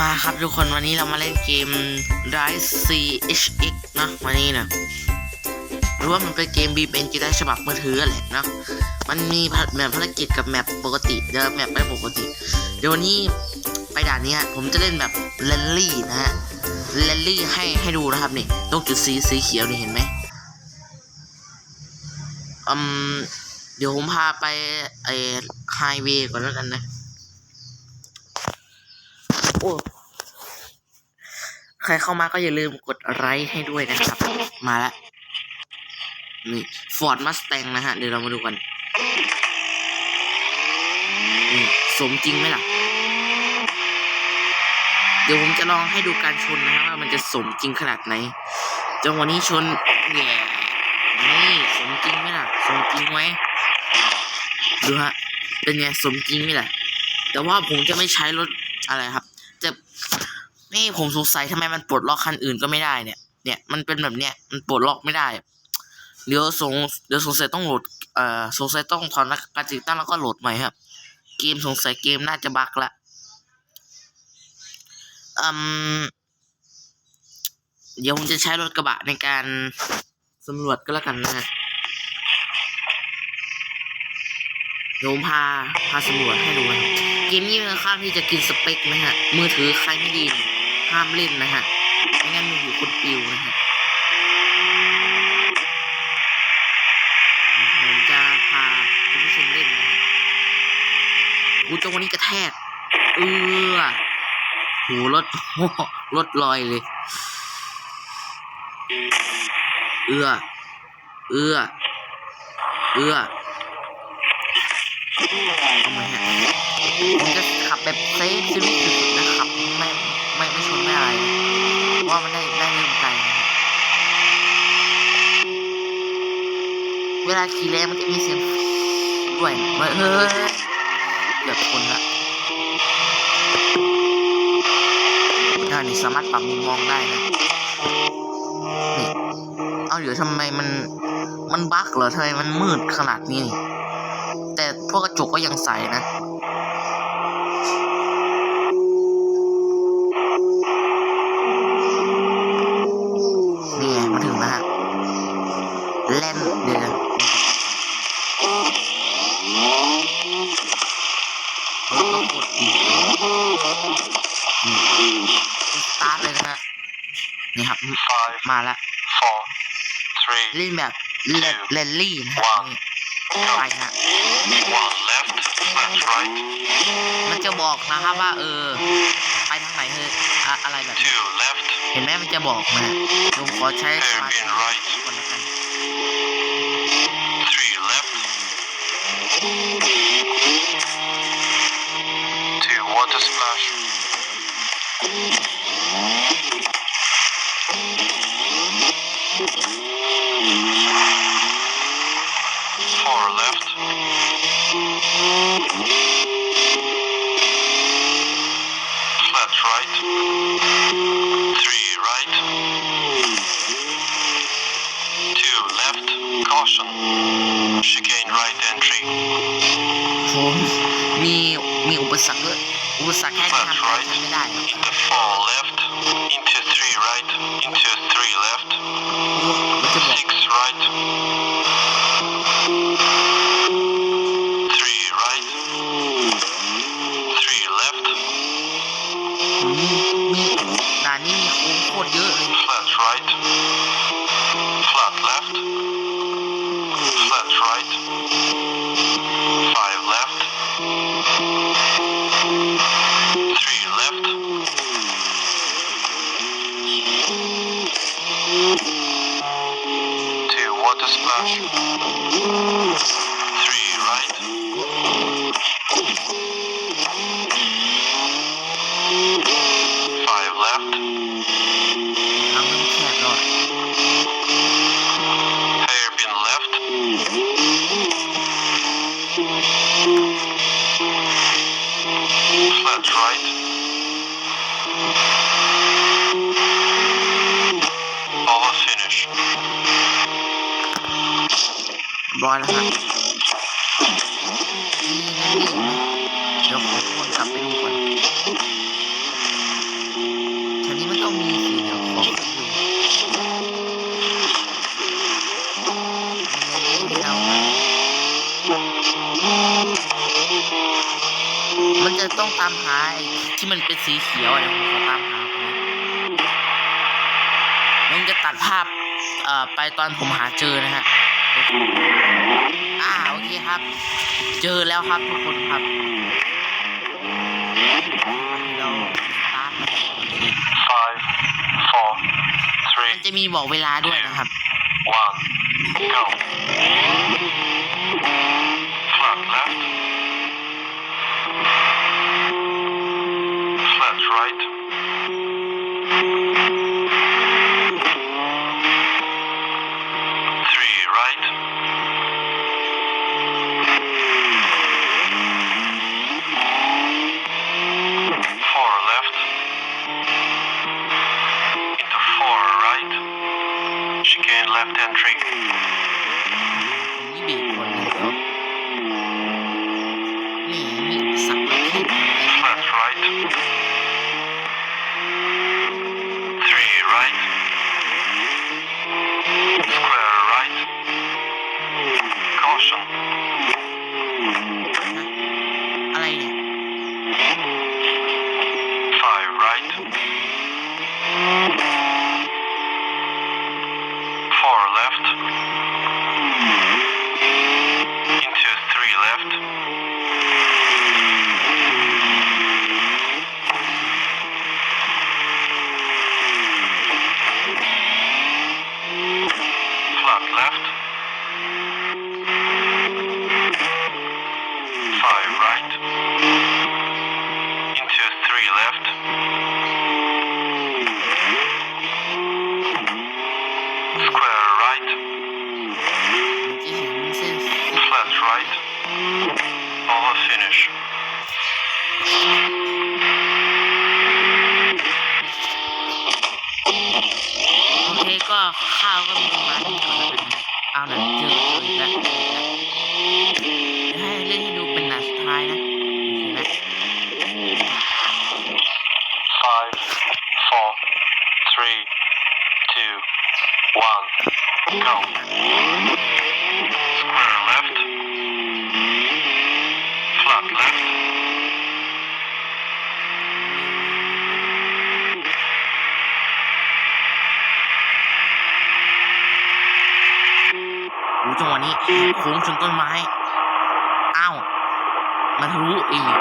มาครับทุกคนวันนี้เรามาเล่นเกม Rise CHX นะวันนี้นะหรือว่ามันเป็นเกมบีเป็นกีตาร์ฉบับมือถือแหละนะมันมีแมปภารกิจกับแมปปกติเดี๋ยวแมปไม่ปกติ เดี๋ยววันนี้ไปด่านนี้ผมจะเล่นแบบแรลลี่นะฮะแรลลี่ให้ให้ดูนะครับนี่ตรงจุดสีสีเขียวนี่เห็นไหมอืมเดี๋ยวผมพาไปไอไฮเวย์ก่อนแล้วกันนะ โอ้ใครเข้ามาก็อย่าลืมกดไลค์ให้ด้วยนะครับ มาแล้วนี่ฟอร์ดมัสแตงนะฮะ เดี๋ยวเรามาดูกันนี่สมจริงไหมล่ะ เดี๋ยวผมจะลองให้ดูการชนนะฮะว่ามันจะสมจริงขนาดไหนจังหวะนี้ชนแง่นี่สมจริงไหมล่ะ สมจริงไหมดูฮะเป็นไงสมจริงไหมล่ะ แต่ว่าผมจะไม่ใช้รถอะไรครับ นี่ผมสงสัยทำไมมันปลดล็อกคันอื่นก็ไม่ได้เนี่ย เนี่ยมันเป็นแบบเนี้ยมันปลดล็อกไม่ได้ เดี๋ยวสงเดี๋ยวสงสัยต้องโหลดเอ่อสงสัยต้องถอนการติดตั้งแล้วก็โหลดใหม่ครับ เกมสงสัยเกมน่าจะบั๊กละอืมเดี๋ยวผมจะใช้รถกระบะในการสำรวจก็แล้วกันนะฮะเดี๋ยวผมพาพาสำรวจให้ดูนะเกมนี้ค่อนข้างที่จะกินสเปคนะฮะ มือถือใครไม่ดีเนี่ย ห้ามเล่นนะฮะไม่งั้นมือถือคุณปิวนะฮะผมจะพาคุณผู้ชมเล่นนะฮะกูจังวันนี้กระแทกเออโหรถรถลอยเลย เอื้อเอื้อเอื้อเอามาฮะผมจะขับแบบเซฟชีวิตสุดๆนะครับ ว่ามันได้ได้เริ่มไกลนะฮะเวลาขี่แรงมันจะมีเสียงด้วยเฮ้ยเฮ้ยเกือบคนละอ่านี่สามารถปรับมุมมองได้นะนี่เอาเดี๋ยวทำไมมันมันบั๊กเหรอทำไมมันมืดขนาดนี้ แต่พวกกระจกก็ยังใสนะ นี่ครับ Five, มาละ four, three, เล่นแบบเลนเลนลี่นะฮะนี่ไปฮะ one left, that's right, มันจะบอกนะครับว่า เออ ไปทางไหนเฮ้ยอะอะไรแบบนี้ two left, เห็นไหมมันจะบอกนะลุงขอใช้สมาธิ Hairpin right ก่อนละกัน chicane right entry, โหมีมีอุปสรรคด้วยอุปสรรคแค่นี้ทำอะไรฉันไม่ได้หรอก into four left, splash, ร้อยแล้วครับเดี๋ยวผมอวนกลับไปดูก่อนแถวนี้มันต้องมีสีเดี๋ยวขอไปดูมันจะต้องตามหาที่มันเป็นสีเขียวนะผมขอตามหาผมันจะตัดภาพไปตอนผมหาเจอนะฮะ อ่าโอเคครับ เจอแล้วครับทุกคนครับเราตามมัน Five, four, มัน three, จะมีบอกเวลาด้วยนะครับ one, go. Flat left. Flat right. Left entry. Four right. Over finish. โอเคก็ข้าวก็มีประมาณนี้ก่อนแล้วกันนะเอาหนังเจอเจออีกแล้วเจออีกแล้วเดี๋ยวให้เล่นให้ดูเป็นหนังสุดท้ายนะโอเคนะ Five, four, three, two, one, go. จังหวะนี้แหกโค้งชนต้นไม้อ้าวมาทะลุอีก